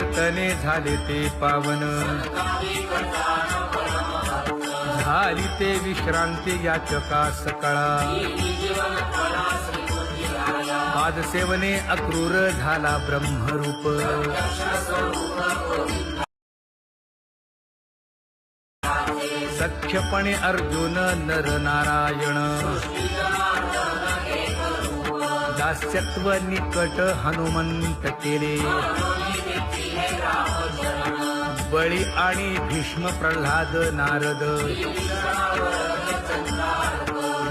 कीर्तने झाले ते पावन. झाली ते विश्रांती याचका सकाळा. पादसेवने अक्रूर झाला ब्रह्मरूप. सख्यपणे अर्जुन नर नारायण. दास्यत्व निकट हनुमंत केले. बळी आणि भीष्म प्रल्हाद नारद.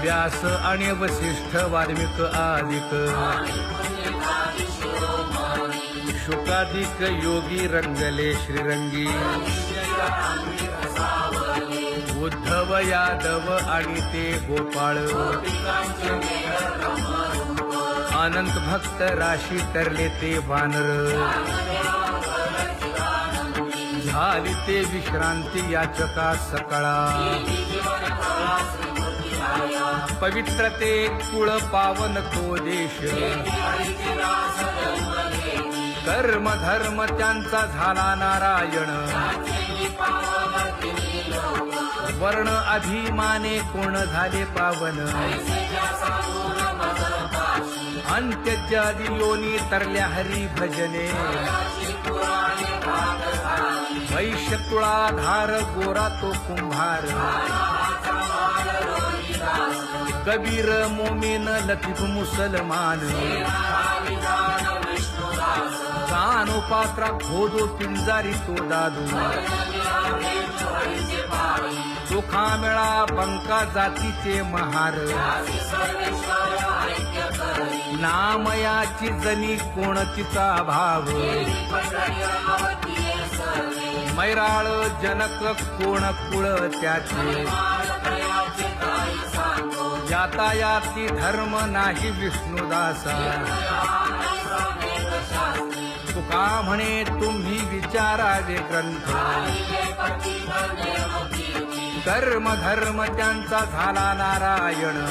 व्यास आणि वसिष्ठ वाल्मिक आदिक. शुकाधिक योगी रंगले श्रीरंगी. उद्धव यादव आणि ते गोपाळ. अनंत भक्त राशी तरले ते वानर. झाली ते विश्रांती याचका सकाळा. पवित्र ते कुळ पावन तो देश. कर्म धर्म त्यांचा झाला नारायण. वर्ण अभिमाने कोण झाले पावन. अंत्यजादी योनी तरल्या हरी भजने. वैश्य तुळाधार गोरा तो कुंभार. कबीर मोमेन लतीफ मुसलमान. कानो पात्रा खोदो पिंजारी तो दादू. चोखा मेळा बंका जातीचे महार. नामयाची जनी कोणतीचा भाव. मैराळ जनक कोण कुळ त्याचे? यातायाती धर्म नाही विष्णुदासा. तुका म्हणे तुम्ही विचारावे ग्रंथ. कर्म धर्म त्यांचा झाला नारायण.